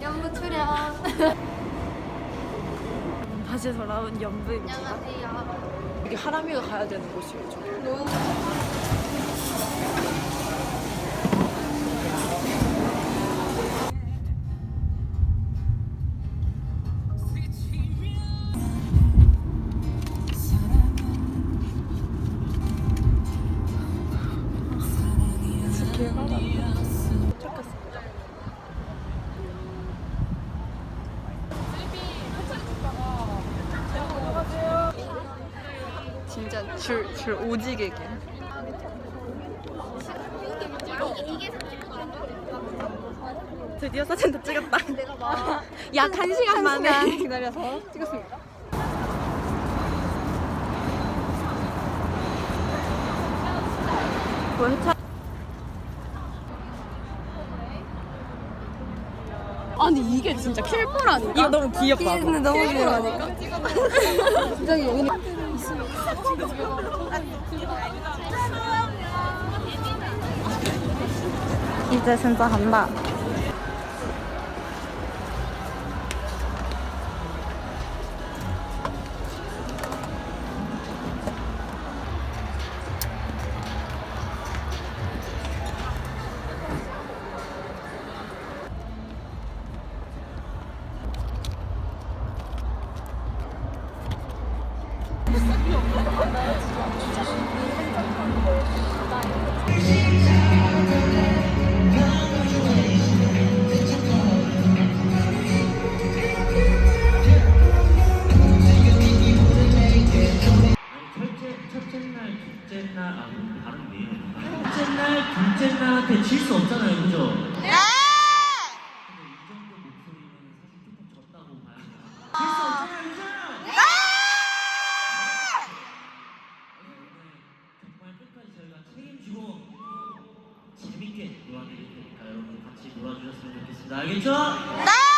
연무 출연. 다시 돌아온 연부입니다. 안녕하세요. 이게 하람이가 가야 되는 곳이에요. 저. 진짜 줄, 줄 오지게 긴. 드디어 사진 다 찍었다. 약 한 시간 만에 기다려서 찍었습니다. 뭐 해차? 아니 이게 진짜 킬포라니까? 이거 너무 귀엽다. 너무 귀여우니까. 진짜 여기 이제 진짜 간다. 첫째 날 아, 다른데 첫째 날 둘째 날한테 질 수 없잖아요, 그죠? 재밌게 놀아드릴 테니까 여러분 같이 놀아주셨으면 좋겠습니다. 알겠죠? 네.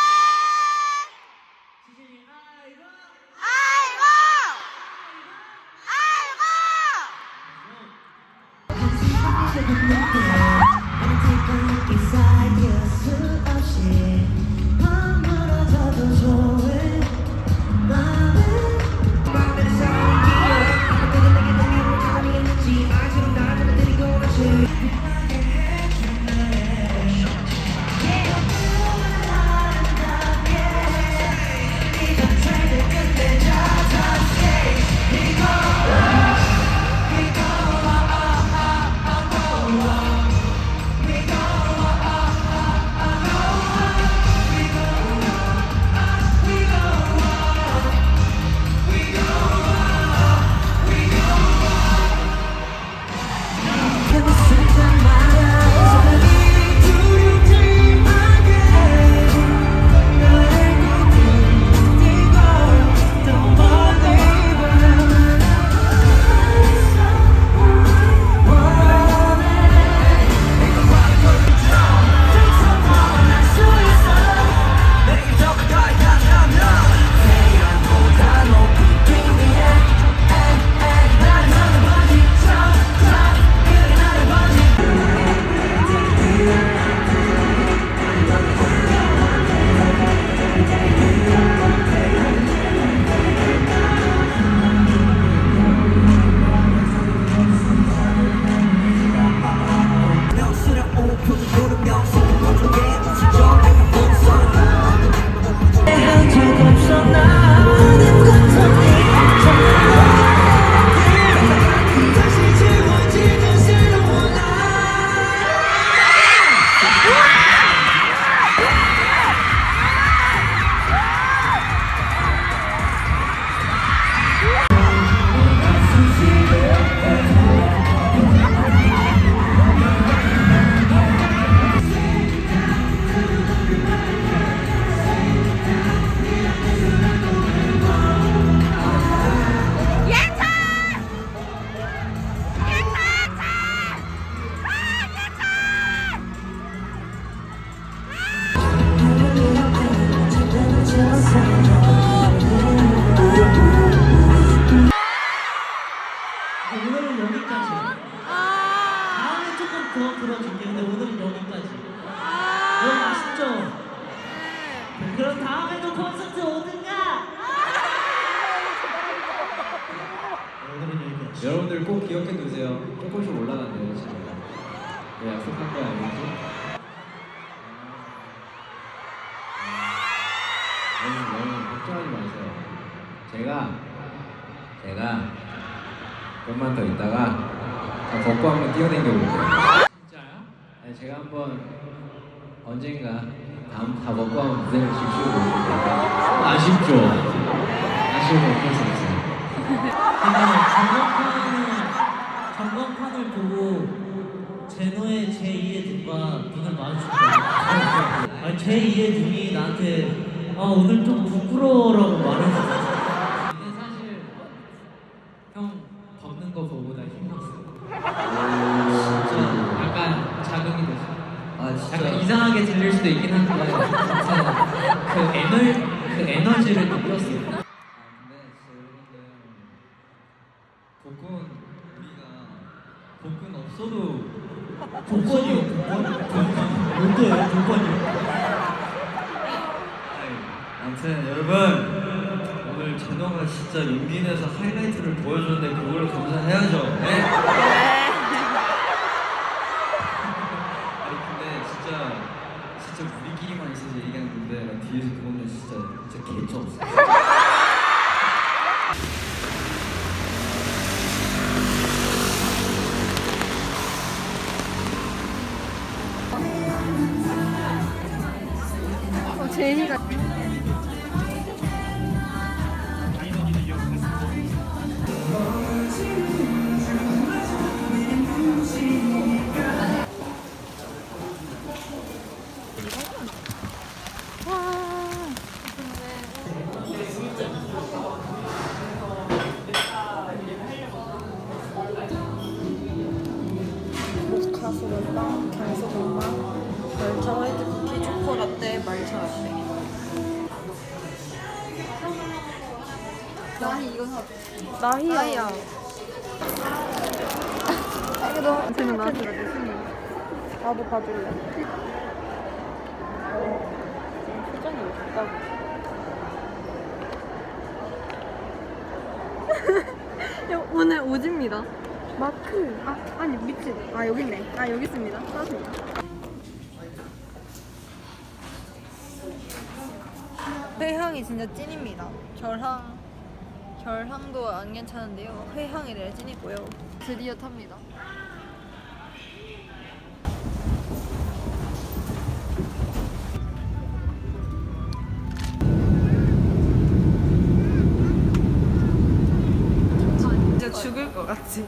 don't know. 여러분들 꼭 기억해 두세요. 조금씩 올라간대요 지금. 네, 약속한 거 알겠지? 여러분, 여러분 걱정하지 마세요. 제가 제가 좀만 더 있다가 저 걷고 한번 뛰어댕겨 볼게요. 진짜요? 네, 제가 한번 언젠가 다음 다 걷고 한번 무대를 직시해 볼게요. 아쉽죠? 아쉬워도 어쩔 수. 근데 전광판을 보고 제노의 제2의 눈과 눈을 마주쳤거든요. 아니 제2의 눈이 나한테 아 오늘 좀 부끄러워라고 말했어. 근데 사실 형 걷는 거 보고 나 힘들었어. 진짜 약간 자극이 됐어. 아 약간 이상하게 들릴 수도 있긴 한데 진짜 그 에너 그 에너지를 느꼈어. 아 근데 진짜 여러분들 복근 우리가 복근 없어도 복권? 뭔데요 복권이요? 아무튼 여러분 오늘 제노가 진짜 내서 하이라이트를 보여줬는데 그걸로 감사해야죠. 네? 아니 근데 진짜 진짜 우리끼리만 있어서 얘기하는 건데 나 뒤에서 그거는 진짜 진짜 개쩔 없어. 제니 나는 이거 사. 나희야. 나희야. 이거 쟤는 나한테 나도 봐줄래. 표정이 없다고. 야, 오늘 오집니다. 마크. 아, 아니, 밑에. 아, 여기 있네. 아, 여기 있습니다. 찾았습니다. 회향이 진짜 찐입니다. 결향 결향도 안 괜찮은데요. 회향이 내일 찐이고요. 드디어 탑니다. 진짜 죽을 것 같지.